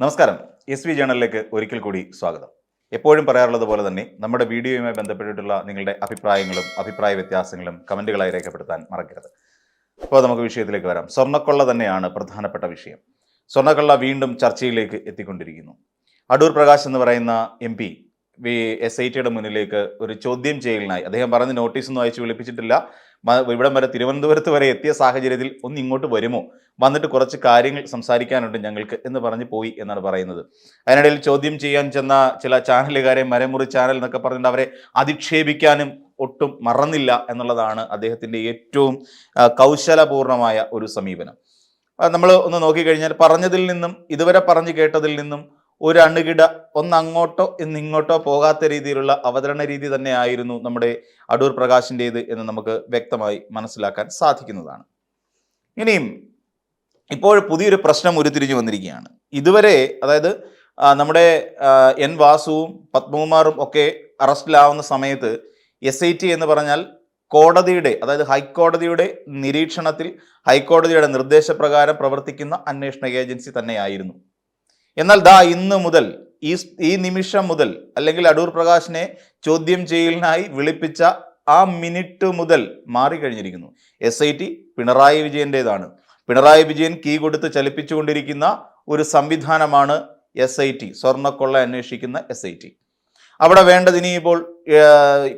നമസ്കാരം. S V ജേണലിലേക്ക് ഒരിക്കൽ കൂടി സ്വാഗതം. എപ്പോഴും പറയാറുള്ളത് പോലെ തന്നെ നമ്മുടെ വീഡിയോയുമായി ബന്ധപ്പെട്ടിട്ടുള്ള നിങ്ങളുടെ അഭിപ്രായങ്ങളും അഭിപ്രായ വ്യത്യാസങ്ങളും കമന്റുകളായി രേഖപ്പെടുത്താൻ മറക്കരുത്. അപ്പോൾ നമുക്ക് വിഷയത്തിലേക്ക് വരാം. സ്വർണക്കൊള്ള തന്നെയാണ് പ്രധാനപ്പെട്ട വിഷയം. സ്വർണക്കൊള്ള വീണ്ടും ചർച്ചയിലേക്ക് എത്തിക്കൊണ്ടിരിക്കുന്നു. അടൂർ പ്രകാശ് എന്ന് പറയുന്ന എം പി എസ് ഐ ടിയുടെ മുന്നിലേക്ക് ഒരു ചോദ്യം ചെയ്യലിനായി. അദ്ദേഹം പറഞ്ഞ് നോട്ടീസൊന്നും അയച്ചു വിളിപ്പിച്ചിട്ടില്ല. ഇവിടം വരെ തിരുവനന്തപുരത്ത് വരെ എത്തിയ സാഹചര്യത്തിൽ ഒന്ന് ഇങ്ങോട്ട് വരുമോ? വന്നിട്ട് കുറച്ച് കാര്യങ്ങൾ സംസാരിക്കാനുണ്ട് ഞങ്ങൾക്ക് എന്ന് പറഞ്ഞ് പോയി എന്നാണ് പറയുന്നത്. അതിനിടയിൽ ചോദ്യം ചെയ്യാൻ ചെന്ന ചില ചാനലുകാരെ മരമുറി ചാനൽ എന്നൊക്കെ പറഞ്ഞിട്ട് അവരെ അധിക്ഷേപിക്കാനും ഒട്ടും മറന്നില്ല എന്നുള്ളതാണ് അദ്ദേഹത്തിന്റെ ഏറ്റവും കൗശലപൂർണമായ ഒരു സമീപനം. നമ്മൾ ഒന്ന് നോക്കിക്കഴിഞ്ഞാൽ പറഞ്ഞതിൽ നിന്നും ഇതുവരെ പറഞ്ഞു കേട്ടതിൽ നിന്നും ഒരു അണുകിട ഒന്ന് അങ്ങോട്ടോ ഇന്ന് ഇങ്ങോട്ടോ പോകാത്ത രീതിയിലുള്ള അവതരണ രീതി തന്നെയായിരുന്നു നമ്മുടെ അടൂർ പ്രകാശിന്റേത് എന്ന് നമുക്ക് വ്യക്തമായി മനസ്സിലാക്കാൻ സാധിക്കുന്നതാണ്. ഇനിയും ഇപ്പോൾ പുതിയൊരു പ്രശ്നം ഉരുത്തിരിഞ്ഞു വന്നിരിക്കുകയാണ്. ഇതുവരെ അതായത് നമ്മുടെ എൻ വാസുവും പത്മകുമാറും ഒക്കെ അറസ്റ്റിലാവുന്ന സമയത്ത് എസ് ഐ ടി എന്ന് പറഞ്ഞാൽ കോടതിയുടെ അതായത് ഹൈക്കോടതിയുടെ നിരീക്ഷണത്തിൽ ഹൈക്കോടതിയുടെ നിർദ്ദേശപ്രകാരം പ്രവർത്തിക്കുന്ന അന്വേഷണ ഏജൻസി തന്നെയായിരുന്നു. എന്നാൽ ദാ ഇന്ന് മുതൽ ഈ ഈ നിമിഷം മുതൽ അല്ലെങ്കിൽ അടൂർ പ്രകാശിനെ ചോദ്യം ചെയ്യലിനായി വിളിപ്പിച്ച ആ മിനിറ്റ് മുതൽ മാറിക്കഴിഞ്ഞിരിക്കുന്നു. എസ് ഐ ടി പിണറായി വിജയന്റെതാണ് പിണറായി വിജയൻ കീ കൊടുത്ത് ചലിപ്പിച്ചുകൊണ്ടിരിക്കുന്ന ഒരു സംവിധാനമാണ് എസ് ഐ ടി സ്വർണക്കൊള്ള അന്വേഷിക്കുന്ന എസ് ഐ ടി അവിടെ വേണ്ടത് ഇനിയിപ്പോൾ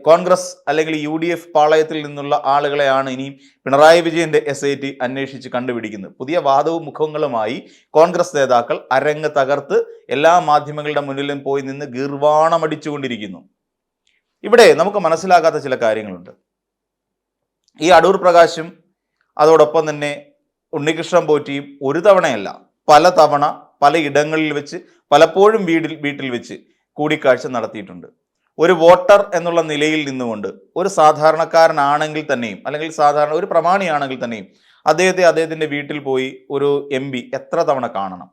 കോൺഗ്രസ് അല്ലെങ്കിൽ യു ഡി എഫ് പാളയത്തിൽ നിന്നുള്ള ആളുകളെയാണ് ഇനിയും പിണറായി വിജയന്റെ എസ് ഐ ടി അന്വേഷിച്ച് കണ്ടുപിടിക്കുന്നത്. പുതിയ വാദവും മുഖങ്ങളുമായി കോൺഗ്രസ് നേതാക്കൾ അരങ്ങ് തകർത്ത് എല്ലാ മാധ്യമങ്ങളുടെ മുന്നിലും പോയി നിന്ന് ഗീർവാണമടിച്ചുകൊണ്ടിരിക്കുന്നു ഇവിടെ നമുക്ക് മനസ്സിലാകാത്ത ചില കാര്യങ്ങളുണ്ട്. ഈ അടൂർ പ്രകാശും അതോടൊപ്പം തന്നെ ഉണ്ണികൃഷ്ണൻ പോറ്റിയും ഒരു തവണയല്ല പല തവണ പല ഇടങ്ങളിൽ വെച്ച് പലപ്പോഴും വീടിൽ വീട്ടിൽ വെച്ച് കൂടിക്കാഴ്ച നടത്തിയിട്ടുണ്ട്. ഒരു വോട്ടർ എന്നുള്ള നിലയിൽ നിന്നുകൊണ്ട് ഒരു സാധാരണക്കാരനാണെങ്കിൽ തന്നെയും അല്ലെങ്കിൽ സാധാരണ ഒരു പ്രമാണിയാണെങ്കിൽ തന്നെയും അദ്ദേഹത്തെ അദ്ദേഹത്തിന്റെ വീട്ടിൽ പോയി ഒരു എം പി എത്ര തവണ കാണണം?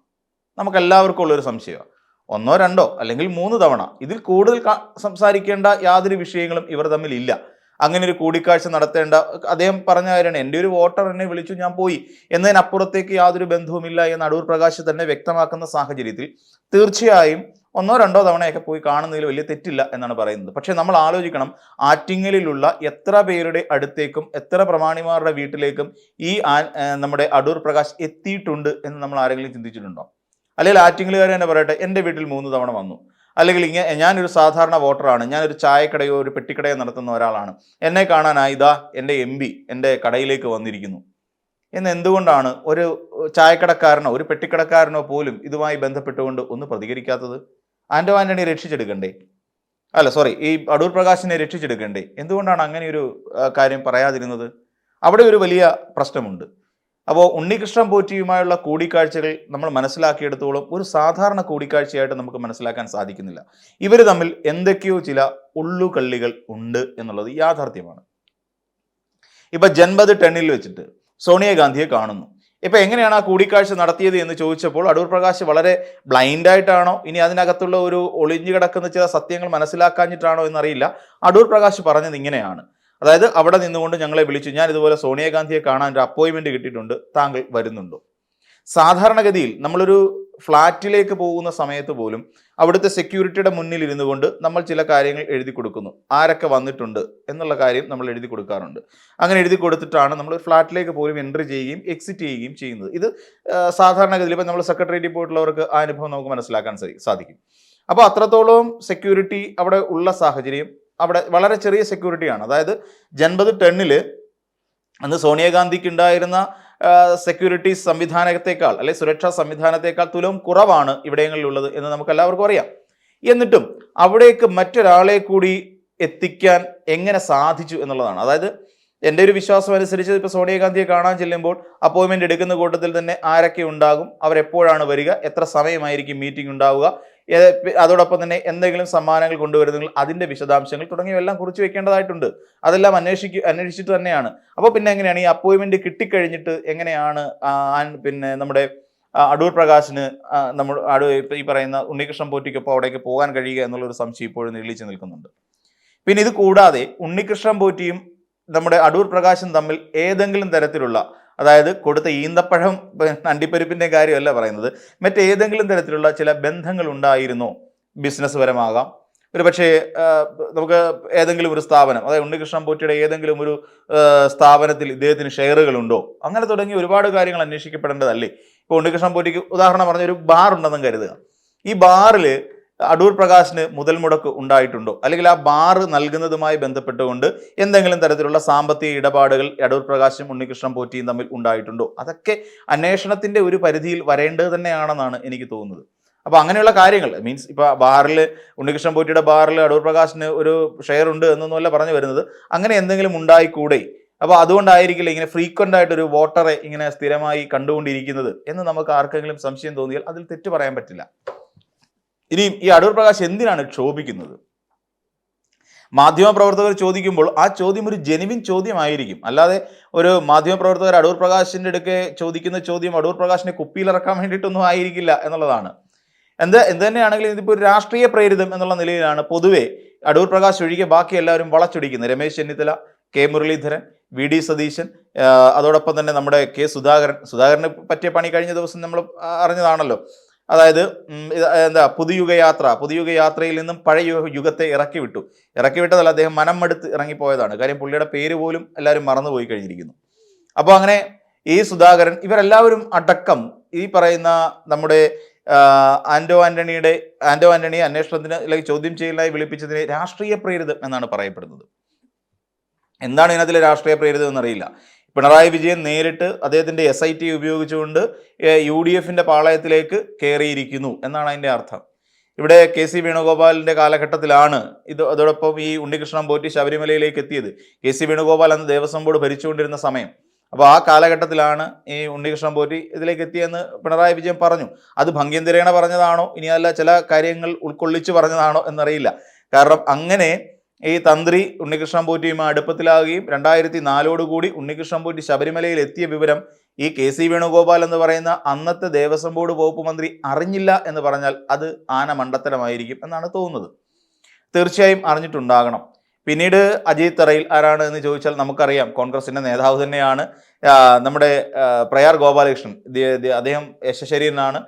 നമുക്ക് എല്ലാവർക്കും ഉള്ളൊരു സംശയമാണ്. ഒന്നോ രണ്ടോ അല്ലെങ്കിൽ മൂന്ന് തവണ ഇതിൽ കൂടുതൽ സംസാരിക്കേണ്ട യാതൊരു വിഷയങ്ങളും ഇവർ തമ്മിൽ ഇല്ല. അങ്ങനെ ഒരു കൂടിക്കാഴ്ച നടത്തേണ്ട അദ്ദേഹം പറഞ്ഞ കാര്യമാണ് എന്റെ ഒരു വോട്ടർ എന്നെ വിളിച്ചു ഞാൻ പോയി എന്നതിനപ്പുറത്തേക്ക് യാതൊരു ബന്ധവുമില്ല എന്ന് അടൂർ പ്രകാശ് തന്നെ വ്യക്തമാക്കുന്ന സാഹചര്യത്തിൽ തീർച്ചയായും ഒന്നോ രണ്ടോ തവണയൊക്കെ പോയി കാണുന്നതിൽ വലിയ തെറ്റില്ല എന്നാണ് പറയുന്നത്. പക്ഷേ നമ്മൾ ആലോചിക്കണം ആറ്റിങ്ങലിലുള്ള എത്ര പേരുടെ അടുത്തേക്കും എത്ര പ്രമാണിമാരുടെ വീട്ടിലേക്കും ഈ നമ്മുടെ അടൂർ പ്രകാശ് എത്തിയിട്ടുണ്ട് എന്ന് നമ്മൾ ആരെങ്കിലും ചിന്തിച്ചിട്ടുണ്ടോ? അല്ലെങ്കിൽ ആറ്റിങ്ങലുകാർ തന്നെ പറയട്ടെ എന്റെ വീട്ടിൽ മൂന്ന് തവണ വന്നു. അല്ലെങ്കിൽ ഇങ്ങനെ ഞാനൊരു സാധാരണ വോട്ടറാണ് ഞാനൊരു ചായക്കടയോ ഒരു പെട്ടിക്കടയോ നടത്തുന്ന ഒരാളാണ്. എന്നെ കാണാനായി ഇതാ എന്റെ എം പി എന്റെ കടയിലേക്ക് വന്നിരിക്കുന്നു. എന്ന് എന്തുകൊണ്ടാണ് ഒരു ചായക്കടക്കാരനോ ഒരു പെട്ടിക്കടക്കാരനോ പോലും ഇതുമായി ബന്ധപ്പെട്ടുകൊണ്ട് ഒന്ന് പ്രതികരിക്കാത്തത്? ആൻഡോ ആന്റണി രക്ഷിച്ചെടുക്കണ്ടേ? അല്ല സോറി ഈ അടൂർ പ്രകാശിനെ രക്ഷിച്ചെടുക്കണ്ടേ? എന്തുകൊണ്ടാണ് അങ്ങനെ ഒരു കാര്യം പറയാതിരുന്നത്? അവിടെ ഒരു വലിയ പ്രശ്നമുണ്ട്. അപ്പോൾ ഉണ്ണികൃഷ്ണൻ പോറ്റിയുമായുള്ള കൂടിക്കാഴ്ചകൾ നമ്മൾ മനസ്സിലാക്കിയെടുത്തോളം ഒരു സാധാരണ കൂടിക്കാഴ്ചയായിട്ട് നമുക്ക് മനസ്സിലാക്കാൻ സാധിക്കുന്നില്ല. ഇവർ തമ്മിൽ എന്തൊക്കെയോ ചില ഉള്ളുകള്ളികൾ ഉണ്ട് എന്നുള്ളത് യാഥാർത്ഥ്യമാണ്. ഇപ്പൊ ജൻപത് ടെണ്ണിൽ വെച്ചിട്ട് സോണിയാഗാന്ധിയെ കാണുന്നു. ഇപ്പൊ എങ്ങനെയാണ് ആ കൂടിക്കാഴ്ച നടത്തിയത് എന്ന് ചോദിച്ചപ്പോൾ അടൂർ പ്രകാശ് വളരെ ബ്ലൈൻഡ് ആയിട്ടാണോ? ഇനി അതിനകത്തുള്ള ഒരു ഒളിഞ്ഞു കിടക്കുന്ന ചില സത്യങ്ങൾ മനസ്സിലാക്കാഞ്ഞിട്ടാണോ എന്നറിയില്ല. അടൂർ പ്രകാശ് പറഞ്ഞത് ഇങ്ങനെയാണ്. അതായത് അവിടെ നിന്നുകൊണ്ട് ഞങ്ങളെ വിളിച്ചു. ഞാൻ ഇതുപോലെ സോണിയാഗാന്ധിയെ കാണാൻ ഒരു അപ്പോയിൻമെന്റ് കിട്ടിയിട്ടുണ്ട്. താങ്കൾ വരുന്നുണ്ടോ? സാധാരണഗതിയിൽ നമ്മളൊരു ഫ്ലാറ്റിലേക്ക് പോകുന്ന സമയത്ത് പോലും അവിടുത്തെ സെക്യൂരിറ്റിയുടെ മുന്നിൽ ഇരുന്നു കൊണ്ട് നമ്മൾ ചില കാര്യങ്ങൾ എഴുതി കൊടുക്കുന്നു. ആരൊക്കെ വന്നിട്ടുണ്ട് എന്നുള്ള കാര്യം നമ്മൾ എഴുതി കൊടുക്കാറുണ്ട്. അങ്ങനെ എഴുതി കൊടുത്തിട്ടാണ് നമ്മൾ ഫ്ലാറ്റിലേക്ക് പോലും എൻട്രി ചെയ്യുകയും എക്സിറ്റ് ചെയ്യുകയും ചെയ്യുന്നത്. ഇത് സാധാരണഗതിയിൽ ഇപ്പം നമ്മൾ സെക്രട്ടേറിയറ്റിൽ പോയിട്ടുള്ളവർക്ക് ആ അനുഭവം നമുക്ക് മനസ്സിലാക്കാൻ സാധിക്കും. അപ്പോൾ അത്രത്തോളം സെക്യൂരിറ്റി അവിടെ ഉള്ള സാഹചര്യം അവിടെ വളരെ ചെറിയ സെക്യൂരിറ്റിയാണ് അതായത് ജൻപത് ടെണ്ണിൽ അന്ന് സോണിയാഗാന്ധിക്ക് ഉണ്ടായിരുന്ന സെക്യൂരിറ്റി സംവിധാനത്തെക്കാൾ അല്ലെ സുരക്ഷാ സംവിധാനത്തെക്കാൾ തുലവും കുറവാണ് ഇവിടങ്ങളിലുള്ളത് എന്ന് നമുക്ക് എല്ലാവർക്കും അറിയാം. എന്നിട്ടും അവിടേക്ക് മറ്റൊരാളെ കൂടി എത്തിക്കാൻ എങ്ങനെ സാധിച്ചു എന്നുള്ളതാണ്. അതായത് എന്റെ ഒരു വിശ്വാസം അനുസരിച്ച് ഇപ്പോൾ സോണിയാഗാന്ധിയെ കാണാൻ ചെല്ലുമ്പോൾ അപ്പോയിൻമെന്റ് എടുക്കുന്ന കൂട്ടത്തിൽ തന്നെ ആരൊക്കെ ഉണ്ടാകും? അവരെപ്പോഴാണ് വരിക? എത്ര സമയമായിരിക്കും മീറ്റിംഗ് ഉണ്ടാവുക? അതോടൊപ്പം തന്നെ എന്തെങ്കിലും സമ്മാനങ്ങൾ കൊണ്ടുവരുന്നെങ്കിൽ അതിന്റെ വിശദാംശങ്ങൾ തുടങ്ങിയവെല്ലാം കുറിച്ച് വെക്കേണ്ടതായിട്ടുണ്ട്. അതെല്ലാം അന്വേഷിക്കുക അന്വേഷിച്ചിട്ട് തന്നെയാണ്. അപ്പോൾ പിന്നെ എങ്ങനെയാണ്? ഈ അപ്പോയിൻമെന്റ് കിട്ടിക്കഴിഞ്ഞിട്ട് എങ്ങനെയാണ് പിന്നെ നമ്മുടെ അടൂർ പ്രകാശിന് നമ്മൾ ഈ പറയുന്ന ഉണ്ണികൃഷ്ണൻ പോറ്റിക്കൊപ്പം അവിടേക്ക് പോകാൻ കഴിയുക എന്നുള്ളൊരു സംശയം ഇപ്പോഴും നിരീക്ഷിച്ച് നിൽക്കുന്നുണ്ട്. പിന്നെ ഇത് കൂടാതെ ഉണ്ണികൃഷ്ണൻ പോറ്റിയും നമ്മുടെ അടൂർ പ്രകാശും തമ്മിൽ ഏതെങ്കിലും തരത്തിലുള്ള അതായത് കൊടുത്ത ഈന്തപ്പഴം അണ്ടിപ്പരിപ്പിന്റെ കാര്യമല്ല പറയുന്നത്. മറ്റേതെങ്കിലും തരത്തിലുള്ള ചില ബന്ധങ്ങൾ ഉണ്ടായിരുന്നോ? ബിസിനസ് പരമാകാം. ഒരു പക്ഷേ നമുക്ക് ഏതെങ്കിലും ഒരു സ്ഥാപനം അതായത് ഉണ്ണികൃഷ്ണൻ പോറ്റിയുടെ ഏതെങ്കിലും ഒരു സ്ഥാപനത്തിൽ ഇദ്ദേഹത്തിന് ഷെയറുകളുണ്ടോ അങ്ങനെ തുടങ്ങി ഒരുപാട് കാര്യങ്ങൾ അന്വേഷിക്കപ്പെടേണ്ടതല്ലേ? ഇപ്പോൾ ഉണ്ണികൃഷ്ണൻ പോറ്റിക്ക് ഉദാഹരണം പറഞ്ഞ ഒരു ബാർ ഉണ്ടെന്നും കരുതുക. ഈ ബാറിൽ അടൂർ പ്രകാശിന് മുതൽ മുടക്ക് ഉണ്ടായിട്ടുണ്ടോ? അല്ലെങ്കിൽ ആ ബാർ നൽകുന്നതുമായി ബന്ധപ്പെട്ടുകൊണ്ട് എന്തെങ്കിലും തരത്തിലുള്ള സാമ്പത്തിക ഇടപാടുകൾ അടൂർ പ്രകാശും ഉണ്ണികൃഷ്ണൻ പോറ്റിയും തമ്മിൽ ഉണ്ടായിട്ടുണ്ടോ? അതൊക്കെ അന്വേഷണത്തിന്റെ ഒരു പരിധിയിൽ വരേണ്ടത് തന്നെയാണെന്നാണ് എനിക്ക് തോന്നുന്നത്. അപ്പോൾ അങ്ങനെയുള്ള കാര്യങ്ങൾ മീൻസ് ഇപ്പോൾ ബാറിൽ ഉണ്ണികൃഷ്ണൻ പോറ്റിയുടെ ബാറിൽ അടൂർ പ്രകാശിന് ഒരു ഷെയർ ഉണ്ട് എന്നൊന്നുമല്ല പറഞ്ഞു വരുന്നത്. അങ്ങനെ എന്തെങ്കിലും ഉണ്ടായിക്കൂടെ? അപ്പോൾ അതുകൊണ്ടായിരിക്കില്ല ഇങ്ങനെ ഫ്രീക്വന്റ് ആയിട്ട് ഒരു വോട്ടറെ ഇങ്ങനെ സ്ഥിരമായി കണ്ടുകൊണ്ടിരിക്കുന്നത് എന്ന് നമുക്ക് ആർക്കെങ്കിലും സംശയം തോന്നിയാൽ അതിൽ തെറ്റ് പറയാൻ പറ്റില്ല. ഇനിയും ഈ അടൂർ പ്രകാശ് എന്തിനാണ് ക്ഷോഭിക്കുന്നത്? മാധ്യമപ്രവർത്തകർ ചോദിക്കുമ്പോൾ ആ ചോദ്യം ഒരു ജെനുവിൻ ചോദ്യമായിരിക്കും. അല്ലാതെ ഒരു മാധ്യമപ്രവർത്തകർ അടൂർ പ്രകാശിന്റെ അടുക്കെ ചോദിക്കുന്ന ചോദ്യം അടൂർ പ്രകാശിനെ കുപ്പിയിലിറക്കാൻ വേണ്ടിയിട്ടൊന്നും ആയിരിക്കില്ല എന്നുള്ളതാണ്. എന്ത് എന്ത് തന്നെയാണെങ്കിലും ഇതിപ്പോൾ ഒരു രാഷ്ട്രീയ പ്രേരിതം എന്നുള്ള നിലയിലാണ് പൊതുവെ അടൂർ പ്രകാശ് ഒഴികെ ബാക്കി എല്ലാവരും വളച്ചൊടിക്കുന്നത്. Ramesh Chennithala K Muraleedharan V D Satheesan അതോടൊപ്പം തന്നെ നമ്മുടെ കെ സുധാകരൻ. സുധാകരനെ പറ്റിയ പണി കഴിഞ്ഞ ദിവസം നമ്മൾ അറിഞ്ഞതാണല്ലോ. അതായത് എന്താ പുതുയുഗയാത്ര. പുതുയുഗയാത്രയിൽ പുതുയുഗ യാത്രയിൽ നിന്നും പഴയ യുഗത്തെ ഇറക്കി വിട്ടു ഇറക്കി വിട്ടതല്ല അദ്ദേഹം മനം മടുത്ത് ഇറങ്ങിപ്പോയതാണ്. കാര്യം പുള്ളിയുടെ പേര് പോലും എല്ലാവരും മറന്നുപോയി കഴിഞ്ഞിരിക്കുന്നു. അപ്പോൾ അങ്ങനെ ഈ സുധാകരൻ ഇവരെല്ലാവരും അടക്കം ഈ പറയുന്ന നമ്മുടെ ആൻഡോ ആന്റോ ആന്റണിയുടെ ആൻഡോ ആന്റണിയെ അന്വേഷണത്തിന് അല്ലെങ്കിൽ ചോദ്യം ചെയ്യലായി വിളിപ്പിച്ചതിനെ രാഷ്ട്രീയ പ്രേരിതം എന്നാണ് പറയപ്പെടുന്നത്. എന്താണ് ഇതിനകത്തിലെ രാഷ്ട്രീയ പ്രേരിതം എന്നറിയില്ല. പിണറായി വിജയൻ നേരിട്ട് അദ്ദേഹത്തിന്റെ എസ് ഐ ടി ഉപയോഗിച്ചുകൊണ്ട് യു ഡി എഫിന്റെ പാളയത്തിലേക്ക് കയറിയിരിക്കുന്നു എന്നാണ് അതിന്റെ അർത്ഥം. ഇവിടെ കെ സി വേണുഗോപാലിന്റെ കാലഘട്ടത്തിലാണ് ഇത് അതോടൊപ്പം ഈ ഉണ്ണികൃഷ്ണൻ പോറ്റി ശബരിമലയിലേക്ക് എത്തിയത്. കെ സി വേണുഗോപാൽ അന്ന് ദേവസ്വം ബോർഡ് ഭരിച്ചുകൊണ്ടിരുന്ന സമയം. അപ്പോൾ ആ കാലഘട്ടത്തിലാണ് ഈ ഉണ്ണികൃഷ്ണൻ പോറ്റി ഇതിലേക്ക് എത്തിയെന്ന് പിണറായി വിജയൻ പറഞ്ഞു. അത് ഭംഗ്യന്തിരേണ പറഞ്ഞതാണോ? ഇനി അല്ല ചില കാര്യങ്ങൾ ഉൾക്കൊള്ളിച്ച് പറഞ്ഞതാണോ എന്നറിയില്ല. കാരണം അങ്ങനെ ഈ തന്ത്രി ഉണ്ണികൃഷ്ണൻ പോറ്റിയുമായി അടുപ്പത്തിലാകുകയും രണ്ടായിരത്തി നാലോടുകൂടി ഉണ്ണികൃഷ്ണൻ പോറ്റി ശബരിമലയിൽ എത്തിയ വിവരം ഈ കെ സി വേണുഗോപാൽ എന്ന് പറയുന്ന അന്നത്തെ ദേവസ്വം ബോർഡ് വകുപ്പ് മന്ത്രി അറിഞ്ഞില്ല എന്ന് പറഞ്ഞാൽ അത് ആന മണ്ടത്തരമായിരിക്കും എന്നാണ് തോന്നുന്നത്. തീർച്ചയായും അറിഞ്ഞിട്ടുണ്ടാകണം. പിന്നീട് അജിത് തറയിൽ ആരാണ് എന്ന് ചോദിച്ചാൽ നമുക്കറിയാം. കോൺഗ്രസിന്റെ നേതാവ് തന്നെയാണ്. നമ്മുടെ പ്രയാർ ഗോപാലകൃഷ്ണൻ. അദ്ദേഹം യശശരീരനാണ്.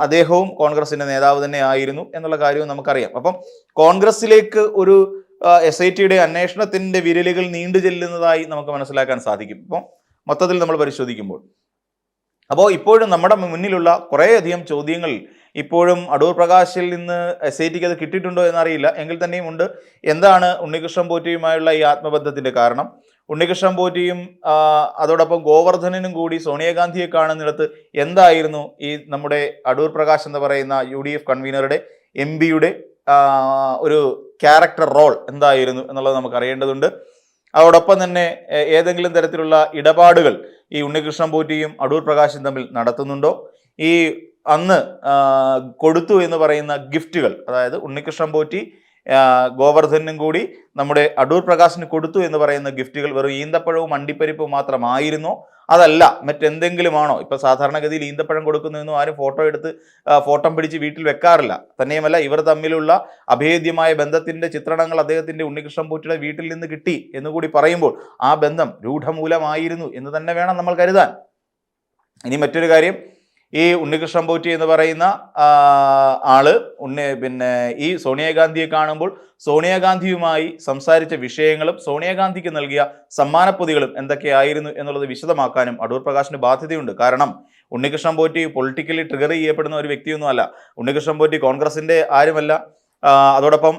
അദ്ദേഹവും കോൺഗ്രസിന്റെ നേതാവ് തന്നെ ആയിരുന്നു എന്നുള്ള കാര്യവും നമുക്കറിയാം. അപ്പം കോൺഗ്രസിലേക്ക് ഒരു എസ് ഐ ടിയുടെ അന്വേഷണത്തിന്റെ വിരലുകൾ നീണ്ടു ചെല്ലുന്നതായി നമുക്ക് മനസ്സിലാക്കാൻ സാധിക്കും. ഇപ്പം മൊത്തത്തിൽ നമ്മൾ പരിശോധിക്കുമ്പോൾ. അപ്പോൾ ഇപ്പോഴും നമ്മുടെ മുന്നിലുള്ള കുറേയധികം ചോദ്യങ്ങൾ ഇപ്പോഴും അടൂർ പ്രകാശിൽ നിന്ന് എസ് ഐ ടിക്ക് അത് കിട്ടിയിട്ടുണ്ടോ എന്നറിയില്ല. എങ്കിൽ തന്നെയും ഉണ്ട്. എന്താണ് ഉണ്ണികൃഷ്ണൻ പോറ്റിയുമായുള്ള ഈ ആത്മബന്ധത്തിന്റെ കാരണം? ഉണ്ണികൃഷ്ണൻ പോറ്റിയും അതോടൊപ്പം ഗോവർദ്ധനനും കൂടി സോണിയാഗാന്ധിയെ കാണുന്നിടത്ത് എന്തായിരുന്നു ഈ നമ്മുടെ അടൂർ പ്രകാശ് എന്ന് പറയുന്ന യു ഡി എഫ് കൺവീനറുടെ എം പിയുടെ ഒരു ക്യാരക്ടർ റോൾ എന്തായിരുന്നു എന്നുള്ളത് നമുക്ക് അറിയേണ്ടതുണ്ട്. അതോടൊപ്പം തന്നെ ഏതെങ്കിലും തരത്തിലുള്ള ഇടപാടുകൾ ഈ ഉണ്ണികൃഷ്ണൻ പോറ്റിയും അടൂർ പ്രകാശും തമ്മിൽ നടത്തുന്നുണ്ടോ? ഈ അന്ന് കൊടുത്തു എന്ന് പറയുന്ന ഗിഫ്റ്റുകൾ അതായത് ഉണ്ണികൃഷ്ണൻ പോറ്റി ഗോവർദ്ധനും കൂടി നമ്മുടെ അടൂർ പ്രകാശിന് കൊടുത്തു എന്ന് പറയുന്ന ഗിഫ്റ്റുകൾ വെറും ഈന്തപ്പഴവും അണ്ടിപ്പരിപ്പും മാത്രമായിരുന്നോ. അതല്ല മറ്റെന്തെങ്കിലുമാണോ? ഇപ്പൊ സാധാരണഗതിയിൽ ഈന്തപ്പഴം കൊടുക്കുന്നതെന്നും ആരും ഫോട്ടോ എടുത്ത് ഫോട്ടം പിടിച്ച് വീട്ടിൽ വെക്കാറില്ല. തന്നെയുമല്ല ഇവർ തമ്മിലുള്ള അഭേദ്യമായ ബന്ധത്തിന്റെ ചിത്രണങ്ങൾ അദ്ദേഹത്തിന്റെ ഉണ്ണികൃഷ്ണൻ പൂറ്റിയുടെ വീട്ടിൽ നിന്ന് കിട്ടി എന്നുകൂടി പറയുമ്പോൾ ആ ബന്ധം രൂഢമൂലമായിരുന്നു എന്ന് തന്നെ വേണം നമ്മൾ കരുതാൻ. ഇനി മറ്റൊരു കാര്യം ഈ ഉണ്ണികൃഷ്ണൻ പോറ്റി എന്ന് പറയുന്ന ആൾ ഉണ്ണി പിന്നെ ഈ സോണിയാഗാന്ധിയെ കാണുമ്പോൾ സോണിയാഗാന്ധിയുമായി സംസാരിച്ച വിഷയങ്ങളും സോണിയാഗാന്ധിക്ക് നൽകിയ സമ്മാനപ്പൊതികളും എന്തൊക്കെയായിരുന്നു എന്നുള്ളത് വിശദമാക്കാനും അടൂർ പ്രകാശിന് ബാധ്യതയുണ്ട്. കാരണം ഉണ്ണികൃഷ്ണൻ പോറ്റി പൊളിറ്റിക്കലി ട്രിഗർ ചെയ്യപ്പെടുന്ന ഒരു വ്യക്തിയൊന്നുമല്ല. ഉണ്ണികൃഷ്ണൻ പോറ്റി കോൺഗ്രസിന്റെ ആരുമല്ല. അതോടൊപ്പം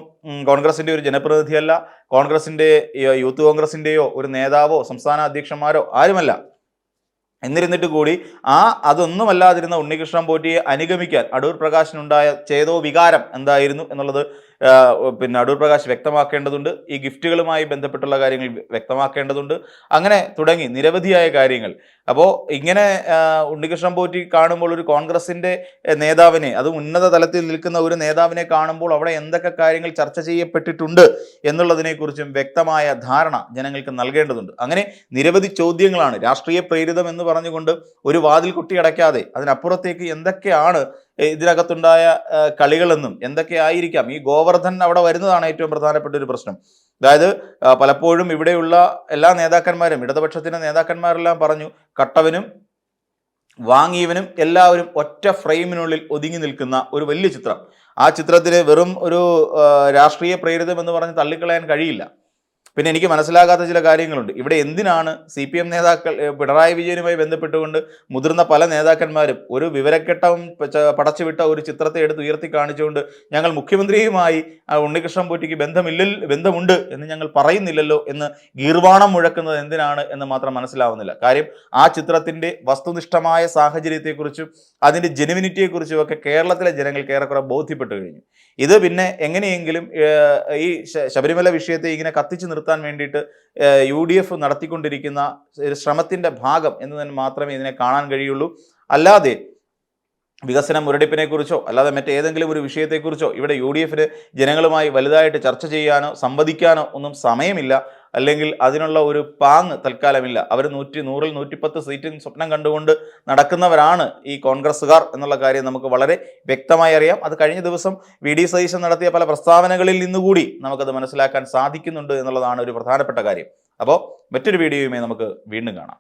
കോൺഗ്രസിന്റെ ഒരു ജനപ്രതിനിധിയല്ല. കോൺഗ്രസിന്റെ യൂത്ത് കോൺഗ്രസിന്റെയോ ഒരു നേതാവോ സംസ്ഥാന അധ്യക്ഷന്മാരോ ആരുമല്ല. എന്നിരുന്നിട്ട് കൂടി ആ അതൊന്നുമല്ലാതിരുന്ന ഉണ്ണികൃഷ്ണൻ പോറ്റിയെ അനുഗമിക്കാൻ അടൂർ പ്രകാശിനുണ്ടായ ചേതോ വികാരം എന്തായിരുന്നു എന്നുള്ളത് പിന്നെ അടൂർ പ്രകാശ് വ്യക്തമാക്കേണ്ടതുണ്ട്. ഈ ഗിഫ്റ്റുകളുമായി ബന്ധപ്പെട്ടുള്ള കാര്യങ്ങൾ വ്യക്തമാക്കേണ്ടതുണ്ട്. അങ്ങനെ തുടങ്ങി നിരവധിയായ കാര്യങ്ങൾ. അപ്പോൾ ഇങ്ങനെ ഉണ്ണികൃഷ്ണൻ പോറ്റി കാണുമ്പോൾ ഒരു കോൺഗ്രസിന്റെ നേതാവിനെ അത് ഉന്നത തലത്തിൽ നിൽക്കുന്ന ഒരു നേതാവിനെ കാണുമ്പോൾ അവിടെ എന്തൊക്കെ കാര്യങ്ങൾ ചർച്ച ചെയ്യപ്പെട്ടിട്ടുണ്ട് എന്നുള്ളതിനെക്കുറിച്ചും വ്യക്തമായ ധാരണ ജനങ്ങൾക്ക് നൽകേണ്ടതുണ്ട്. അങ്ങനെ നിരവധി ചോദ്യങ്ങളാണ്. രാഷ്ട്രീയ പ്രേരിതം എന്ന് പറഞ്ഞുകൊണ്ട് ഒരു വാതിൽ കുട്ടിയടയ്ക്കാതെ അതിനപ്പുറത്തേക്ക് എന്തൊക്കെയാണ് ഇതിനകത്തുണ്ടായ കളികളെന്നും എന്തൊക്കെ ആയിരിക്കാം ഈ ഗോവർദ്ധൻ അവിടെ വരുന്നതാണ് ഏറ്റവും പ്രധാനപ്പെട്ട ഒരു പ്രശ്നം. അതായത് പലപ്പോഴും ഇവിടെയുള്ള എല്ലാ നേതാക്കന്മാരും ഇടതുപക്ഷത്തിന്റെ നേതാക്കന്മാരെല്ലാം പറഞ്ഞു കട്ടവനും വാങ്ങിയവനും എല്ലാവരും ഒറ്റ ഫ്രെയിമിനുള്ളിൽ ഒതുങ്ങി നിൽക്കുന്ന ഒരു വലിയ ചിത്രം. ആ ചിത്രത്തിന് വെറും ഒരു രാഷ്ട്രീയ പ്രേരിതം എന്ന് പറഞ്ഞ് തള്ളിക്കളയാൻ കഴിയില്ല. പിന്നെ എനിക്ക് മനസ്സിലാകാത്ത ചില കാര്യങ്ങളുണ്ട്. ഇവിടെ എന്തിനാണ് സി പി എം നേതാക്കൾ പിണറായി വിജയനുമായി ബന്ധപ്പെട്ടുകൊണ്ട് മുതിർന്ന പല നേതാക്കന്മാരും ഒരു വിവരക്കെട്ടവും പടച്ചുവിട്ട ഒരു ചിത്രത്തെ എടുത്ത് ഉയർത്തി കാണിച്ചുകൊണ്ട് ഞങ്ങൾ മുഖ്യമന്ത്രിയുമായി ഉണ്ണികൃഷ്ണൻ പോറ്റിക്ക് ബന്ധമില്ല ബന്ധമുണ്ട് എന്ന് ഞങ്ങൾ പറയുന്നില്ലല്ലോ എന്ന് ഗീർവാണം മുഴക്കുന്നത് എന്തിനാണ് എന്ന് മാത്രം മനസ്സിലാവുന്നില്ല. കാര്യം ആ ചിത്രത്തിന്റെ വസ്തുനിഷ്ഠമായ സാഹചര്യത്തെക്കുറിച്ചും അതിന്റെ ജെനുവിനിറ്റിയെക്കുറിച്ചും ഒക്കെ കേരളത്തിലെ ജനങ്ങൾക്ക് ഏറെക്കുറെ ബോധ്യപ്പെട്ടു കഴിഞ്ഞു. ഇത് പിന്നെ എങ്ങനെയെങ്കിലും ഈ ശബരിമല വിഷയത്തെ ഇങ്ങനെ കത്തിച്ചു നിർത്താൻ വേണ്ടിയിട്ട് യു ഡി എഫ് നടത്തിക്കൊണ്ടിരിക്കുന്ന ഒരു ശ്രമത്തിന്റെ ഭാഗം എന്ന് തന്നെ മാത്രമേ ഇതിനെ കാണാൻ കഴിയുള്ളൂ. അല്ലാതെ വികസന മുരടിപ്പിനെക്കുറിച്ചോ അല്ലാതെ മറ്റേതെങ്കിലും ഒരു വിഷയത്തെക്കുറിച്ചോ ഇവിടെ യു ഡി എഫിന് ജനങ്ങളുമായി വലുതായിട്ട് ചർച്ച ചെയ്യാനോ സംവദിക്കാനോ ഒന്നും സമയമില്ല. അല്ലെങ്കിൽ അതിനുള്ള ഒരു പാങ് തൽക്കാലമില്ല. അവർ നൂറ്റി നൂറിൽ നൂറ്റിപ്പത്ത് സീറ്റിൽ സ്വപ്നം കണ്ടുകൊണ്ട് നടക്കുന്നവരാണ് ഈ കോൺഗ്രസ്സുകാർ എന്നുള്ള കാര്യം നമുക്ക് വളരെ വ്യക്തമായി അറിയാം. അത് കഴിഞ്ഞ ദിവസം വി ഡി സതീശൻ നടത്തിയ പല പ്രസ്താവനകളിൽ നിന്നുകൂടി നമുക്കത് മനസ്സിലാക്കാൻ സാധിക്കുന്നുണ്ട് എന്നുള്ളതാണ് ഒരു പ്രധാനപ്പെട്ട കാര്യം. അപ്പോൾ മറ്റൊരു വീഡിയോയുമായി നമുക്ക് വീണ്ടും കാണാം.